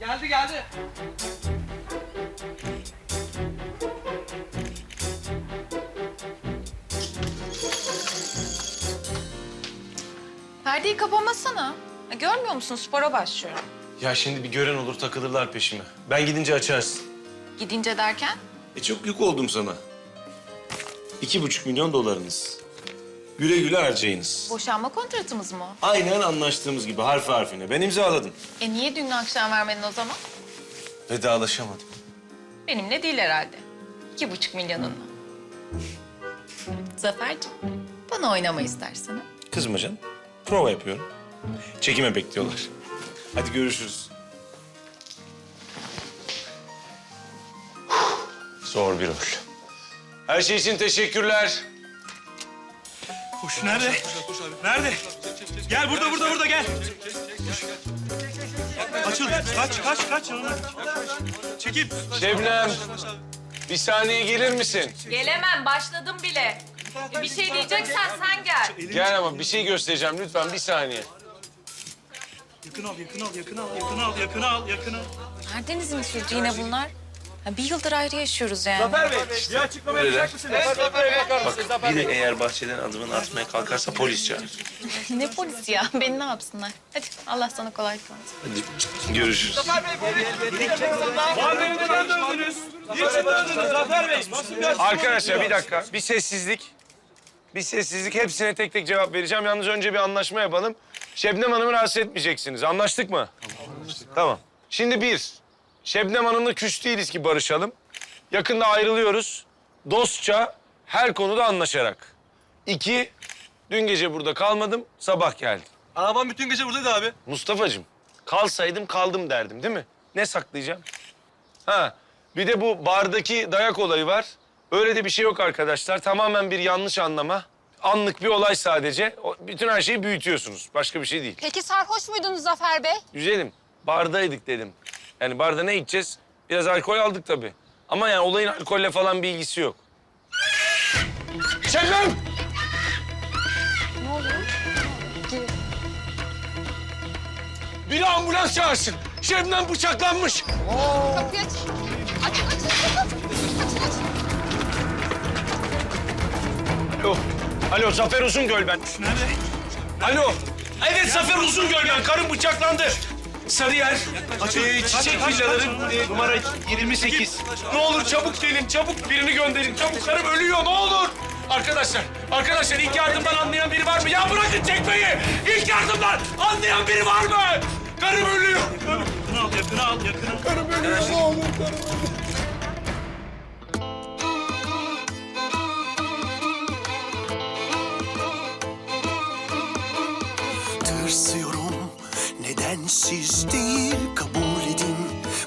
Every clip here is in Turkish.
Geldi geldi. Perdeyi kapamasana. Ya görmüyor musun spora başlıyorum. Ya şimdi bir gören olur takılırlar peşime. Ben gidince açarsın. Gidince derken? E çok yük oldum sana. İki buçuk milyon dolarınız. Güle güle harcayınız. Boşanma kontratımız mı? Aynen anlaştığımız gibi harfi harfine. Ben imzaladım. E niye dün akşam vermedin o zaman? Vedalaşamadım. Benimle değil herhalde. İki buçuk milyonunla. Zaferciğim, bana oynama istersen. ha? Kızma canım. Prova yapıyorum. Çekime bekliyorlar. Hadi görüşürüz. Zor bir rol. Her şey için teşekkürler. Koş nerede? Nerede? Gel burada burada burada gel. Açıl. Kaç kaç kaç yanına. Çekil. Şebnem, bir saniye gelir misin? Gelemem, başladım bile. Bir şey diyeceksen sen gel. Gel ama bir şey göstereceğim lütfen bir saniye. Yakın al yakın al yakın al yakın al yakın al yakın al. Nereden mi sürdü yine bunlar? Ya bir yıldır ayrı yaşıyoruz yani. Bir açıklama yapacak mısınız? Bak biri eğer bahçeden adımını atmaya kalkarsa polis çağır. ne polis ya? Beni ne yapsınlar? Hadi Allah sana kolaylık versin. Hadi görüşürüz. Abi neden döndünüz? Niçin döndünüz Zafer Bey? Nasıl bir Arkadaşlar bir dakika. Bir sessizlik. Bir sessizlik. Hepsine tek tek cevap vereceğim. Yalnız önce bir anlaşma yapalım. Şebnem Hanım'ı rahatsız etmeyeceksiniz. Anlaştık mı? Tamam. Şimdi bir, Şebnem Hanım'la küs değiliz ki barışalım. Yakında ayrılıyoruz. Dostça, her konuda anlaşarak. İki, dün gece burada kalmadım, sabah geldim. Arabam bütün gece buradaydı abi. Mustafa'cığım, kalsaydım kaldım derdim değil mi? Ne saklayacağım? Ha, bir de bu bardaki dayak olayı var. Öyle de bir şey yok arkadaşlar. Tamamen bir yanlış anlama. Anlık bir olay sadece. O- Bütün her şeyi büyütüyorsunuz. Başka bir şey değil. Peki sarhoş muydunuz Zafer Bey? Güzelim, bardaydık dedim. Yani barda ne içeceğiz? Biraz alkol aldık tabii. Ama yani olayın alkolle falan bir ilgisi yok. Şebnem! Biri ambulans çağırsın. Şebnem bıçaklanmış. Kapıyı aç. Aç, aç, aç, aç. Aç, aç. Alo. Alo Zafer Uzungöl ben. Nerede? Alo. Evet Zafer Uzungöl ben. Karım bıçaklandı. Sarıyer. Ee, çiçek kaç, villaları e, numara 28. Ne olur çabuk gelin. Çabuk birini gönderin. Çabuk karım ölüyor. Ne olur. Arkadaşlar, arkadaşlar ilk yardımdan anlayan biri var mı? Ya bırakın çekmeyi. İlk yardımdan anlayan biri var mı? Karım ölüyor. Yakın al yakın al yakın al. Karım ölüyor. Ne olur karım Tırsıyorum nedensiz değil kabul edin.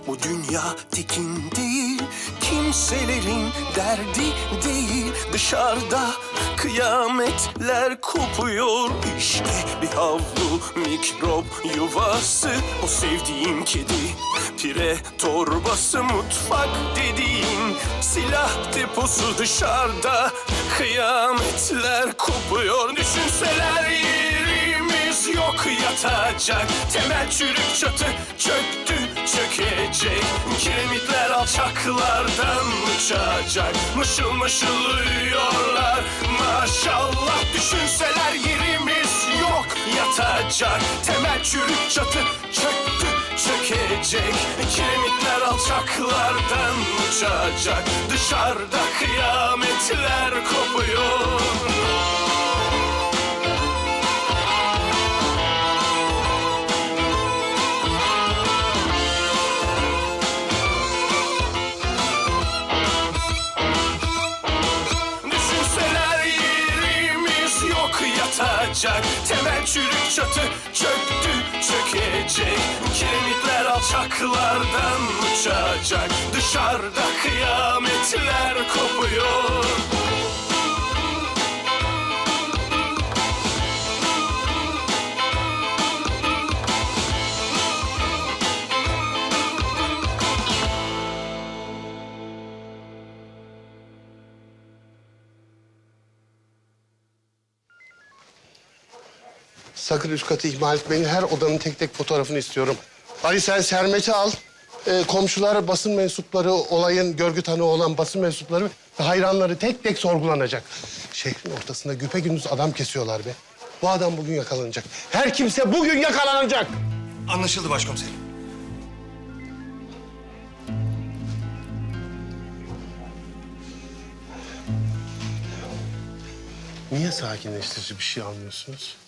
Bu dünya tekin değil kimselerin derdi değil. Dışarıda kıyametler kopuyor. İşte bir havlu mikrop yuvası. O sevdiğim kedi pire torbası Mutfak dediğin silah deposu. Dışarıda Kıyametler kopuyor. Düşünseler yerimiz yok yatacak. Temel çürük çatı çöktü çökecek. Kiremitler alçaklardan uçacak. Mışıl mışıl uyuyorlar. Maşallah Düşünseler yerimiz yok yatacak. Temel çürük çatı çöktü çökecek. Kiremitler alçaklardan uçacak. Dışarıda kıyametler kopuyor yatacak Temel çürük çatı çöktü çökecek. Kiremitler alçaklardan uçacak. Dışarıda kıyametler kopuyor Sakın üst katı ihmal etmeyin. Her odanın tek tek fotoğrafını istiyorum. Ali sen Sermet'i al. Ee, komşular, basın mensupları, olayın görgü tanığı olan basın mensupları ve hayranları tek tek sorgulanacak. Şehrin ortasında güpegündüz adam kesiyorlar be. Bu adam bugün yakalanacak. Her kimse bugün yakalanacak. Anlaşıldı başkomiserim. Niye sakinleştirici bir şey almıyorsunuz?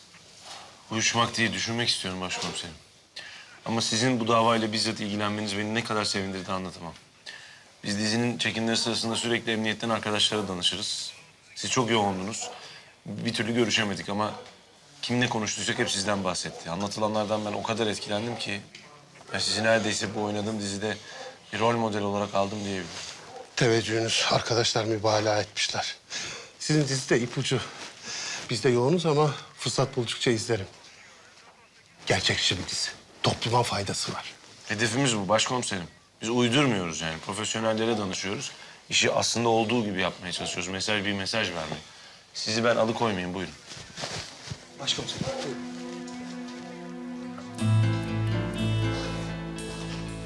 Uyuşmak değil, düşünmek istiyorum başkomiserim. Ama sizin bu davayla bizzat ilgilenmeniz beni ne kadar sevindirdi anlatamam. Biz dizinin çekimleri sırasında sürekli emniyetten arkadaşlara danışırız. Siz çok yoğundunuz. Bir türlü görüşemedik ama kimle konuştuysak hep sizden bahsetti. Anlatılanlardan ben o kadar etkilendim ki... ...ya sizi neredeyse bu oynadığım dizide bir rol model olarak aldım diyebilirim. Teveccühünüz, arkadaşlar mübalağa etmişler. Sizin dizide ipucu. Biz de yoğunuz ama fırsat buldukça izlerim. Gerçekçi bir dizi. Topluma faydası var. Hedefimiz bu başkomiserim. Biz uydurmuyoruz yani. Profesyonellere danışıyoruz. İşi aslında olduğu gibi yapmaya çalışıyoruz. Mesaj bir mesaj vermek. Sizi ben alıkoymayayım buyurun. Başkomiserim.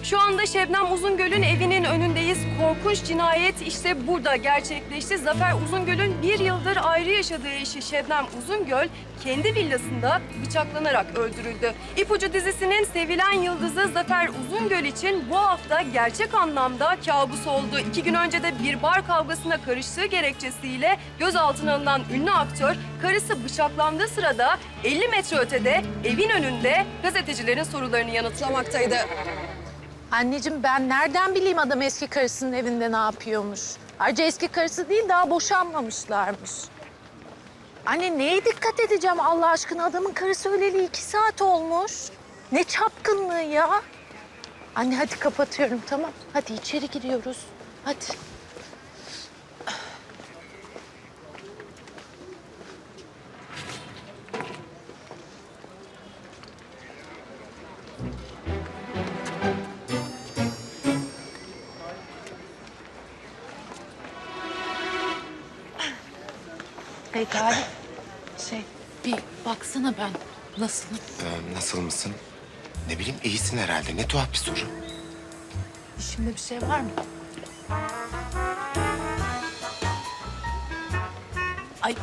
Şu anda Şebnem Uzungöl'ün evinin önündeyiz. Korkunç cinayet işte burada gerçekleşti. Zafer Uzungöl'ün bir yıldır ayrı yaşadığı eşi Şebnem Uzungöl kendi villasında bıçaklanarak öldürüldü. İpucu dizisinin sevilen yıldızı Zafer Uzungöl için bu hafta gerçek anlamda kabus oldu. İki gün önce de bir bar kavgasına karıştığı gerekçesiyle gözaltına alınan ünlü aktör karısı bıçaklandığı sırada 50 metre ötede evin önünde gazetecilerin sorularını yanıtlamaktaydı. Anneciğim ben nereden bileyim adam eski karısının evinde ne yapıyormuş? Ayrıca eski karısı değil daha boşanmamışlarmış. Anne neye dikkat edeceğim Allah aşkına adamın karısı öleli iki saat olmuş. Ne çapkınlığı ya. Anne hadi kapatıyorum tamam. Hadi içeri giriyoruz. Hadi. Hey Galip. Şey bir baksana ben nasılım? Ee, nasıl mısın? Ne bileyim iyisin herhalde. Ne tuhaf bir soru. İşimde bir şey var mı? Ay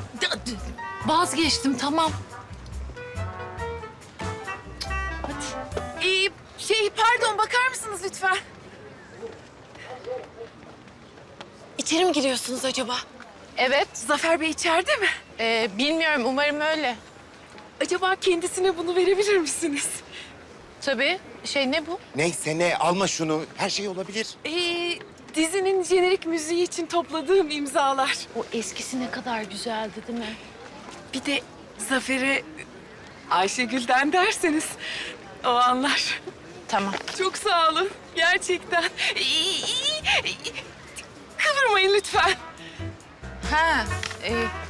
vazgeçtim tamam. Hadi. Ee, şey pardon bakar mısınız lütfen? İçeri mi giriyorsunuz acaba? Evet. Zafer Bey içeride mi? Ee, bilmiyorum umarım öyle. Acaba kendisine bunu verebilir misiniz? Tabii. Şey ne bu? Neyse ne alma şunu. Her şey olabilir. Ee, dizinin jenerik müziği için topladığım imzalar. O eskisi ne kadar güzeldi değil mi? Bir de Zafer'e Ayşegül'den derseniz o anlar. Tamam. Çok sağ olun. Gerçekten. Kıvırmayın lütfen. Ha, e,